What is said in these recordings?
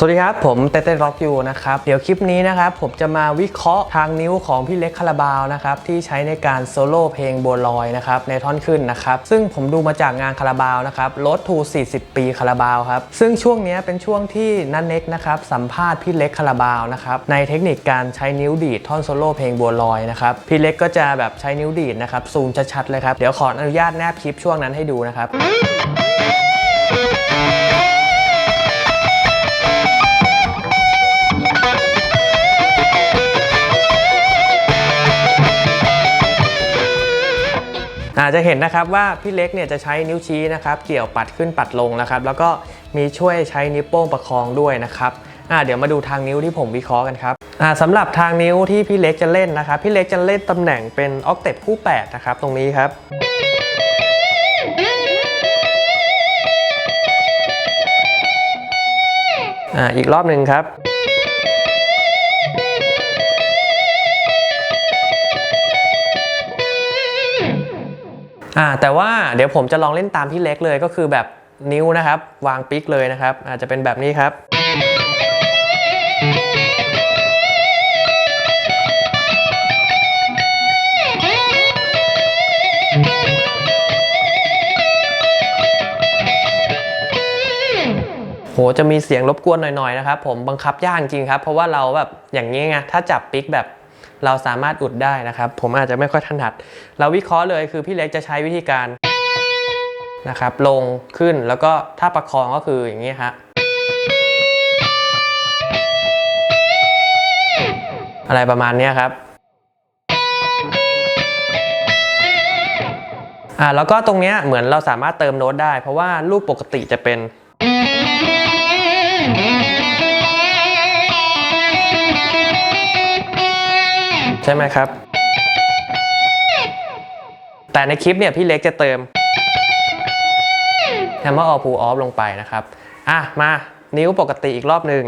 สวัสดีครับ ผมเต้เต้ร็อกยูนะครับ เดี๋ยวคลิปนี้นะครับ ผมจะมาวิเคราะห์ทางนิ้วของพี่เล็กคาราบาวนะครับ ที่ใช้ในการโซโล่เพลงบัวลอยนะครับ ในท่อนขึ้นนะครับ ซึ่งผมดูมาจากงานคาราบาวนะครับรถทู 40 ปีคาราบาวครับ ซึ่งช่วงนี้เป็นช่วงที่นันเน็กนะครับสัมภาษณ์พี่เล็กคาราบาวนะครับในเทคนิคการใช้นิ้วดีดท่อนโซโล่เพลงบัวลอยนะครับพี่เล็กก็จะแบบใช้นิ้วดีดนะครับซูมชัดๆเลยครับเดี๋ยวขออนุญาตแนบคลิปช่วงนั้นให้ดูนะครับ อาจจะเห็นนะครับว่าพี่เล็กเนี่ยจะใช้นิ้วชี้นะครับเกี่ยวปัดขึ้นปัดลงนะครับ แล้วก็มีช่วยใช้นิ้วโป้งประคองด้วยนะครับเดี๋ยวมาดูทางนิ้วที่ผมวิเคราะห์กันครับสำหรับทางนิ้วที่พี่เล็กจะเล่นนะครับ พี่เล็กจะเล่นตำแหน่งเป็นออกเตปคู่ 8 นะครับ ตรงนี้ครับออีกรอบหนึ่งครับ อ่าแต่ว่าเดี๋ยวผมจะลองเล่นตามพี่เล็กเลยก็คือแบบนิ้วนะครับ วางปิกเลยนะครับ อาจจะเป็นแบบนี้ครับ โหจะมีเสียงรบกวนหน่อยๆนะครับ ผมบังคับยากจริงครับ เพราะว่าเราแบบอย่างนี้ไงถ้าจับปิกแบบ เราสามารถอุดได้นะครับ ผมอาจจะไม่ค่อยถนัด เราวิเคราะห์เลยคือพี่เล็กจะใช้วิธีการนะครับลงขึ้นแล้วก็ถ้าประคองก็คืออย่างนี้ฮะอะไรประมาณนี้ครับอ่าแล้วก็ตรงเนี้ยเหมือนเราสามารถเติมโน้ตได้ เพราะว่าลูกปกติจะเป็น ช่ไหมครับ แต่ในคลิปเนี่ยพี่เล็กจะเติม Hammer All Pull Off ลงไปนะครับ อะ มานิ้วปกติอีกรอบหนึ่ง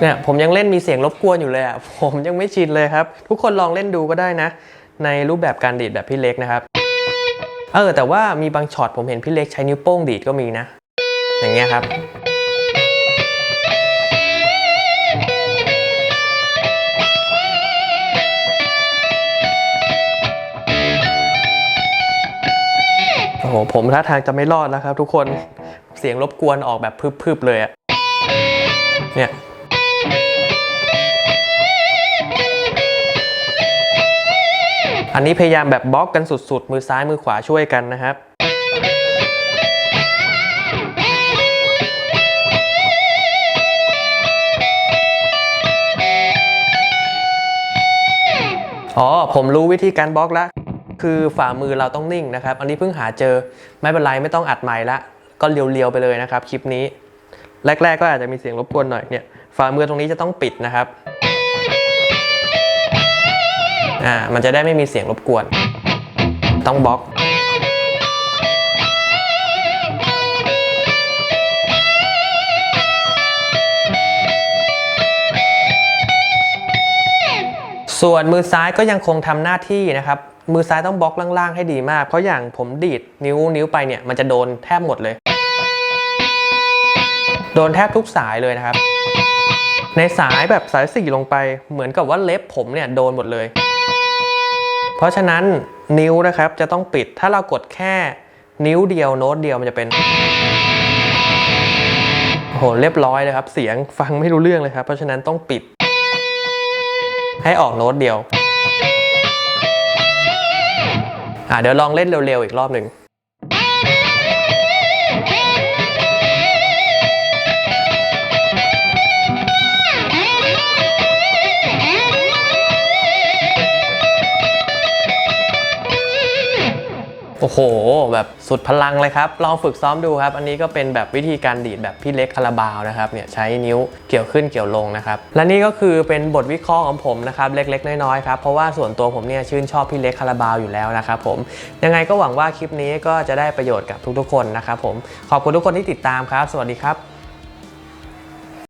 เนี่ยผมยังเล่นมีเสียงรบกวนอยู่เลยอะ ผมยังไม่ชินเลยครับ ทุกคนลองเล่นดูก็ได้นะ ในรูปแบบการดีดแบบพี่เล็กนะครับ เออ แต่ว่ามีบางช็อตผมเห็นพี่เล็กใช้นิ้วโป้งดีดก็มีนะ อย่างเงี้ยครับ หผมท่าทางจะไม่รอดแล้วครับทุกคนเสียงรบกวนออกแบบพึบๆเลยอะเนี่ยอันนี้พยายามแบบบล็อกกันสุดๆ มือซ้ายมือขวาช่วยกันนะครับ อ๋อ ผมรู้วิธีการบล็อกแล้ว คือฝ่ามือเราต้องนิ่งนะครับ อันนี้เพิ่งหาเจอไม่เป็นไรไม่ต้องอัดใหม่ละก็เรียวๆไปเลยนะครับ คลิปนี้ แรก ๆ ก็อาจจะมีเสียงรบกวนหน่อยเนี่ยฝ่ามือตรงนี้จะต้องปิดนะครับอ่ามันจะได้ไม่มีเสียงรบกวน ต้องบล็อก ส่วนมือซ้ายก็ยังคงทำหน้าที่นะครับ มือซ้ายต้องบล็อกล่างๆให้ดีมาก เพราะอย่างผมดีดนิ้วนิ้วไปเนี่ยมันจะโดนแทบหมดเลย โดนแทบทุกสายเลยนะครับ ในสายแบบสายสี่ลงไปเหมือนกับว่าเล็บผมเนี่ยโดนหมดเลย เพราะฉะนั้นนิ้วนะครับจะต้องปิด ถ้าเรากดแค่นิ้วเดียวโน้ตเดียวมันจะเป็นโอ้โหเรียบร้อยเลยครับ เสียงฟังไม่รู้เรื่องเลยครับ เพราะฉะนั้นต้องปิด ให้ออกโน้ตเดียวอ่าเดี๋ยวลองเล่นเร็วๆอีกรอบหนึ่ง โอ้โห แบบสุดพลังเลยครับ ลองฝึกซ้อมดูครับ อันนี้ก็เป็นแบบวิธีการดีดแบบพี่เล็กคาราบาวนะครับเนี่ยใช้นิ้วเกี่ยวขึ้นเกี่ยวลงนะครับ และนี่ก็คือเป็นบทวิเคราะห์ของผมนะครับเล็ก ๆ น้อยๆครับเพราะว่าส่วนตัวผมเนี่ยชื่นชอบพี่เล็กคาราบาวอยู่แล้วนะครับผมยังไงก็หวังว่าคลิปนี้ก็จะได้ประโยชน์กับทุกๆ คนนะครับผมขอบคุณทุกคนที่ติดตามครับ สวัสดีครับ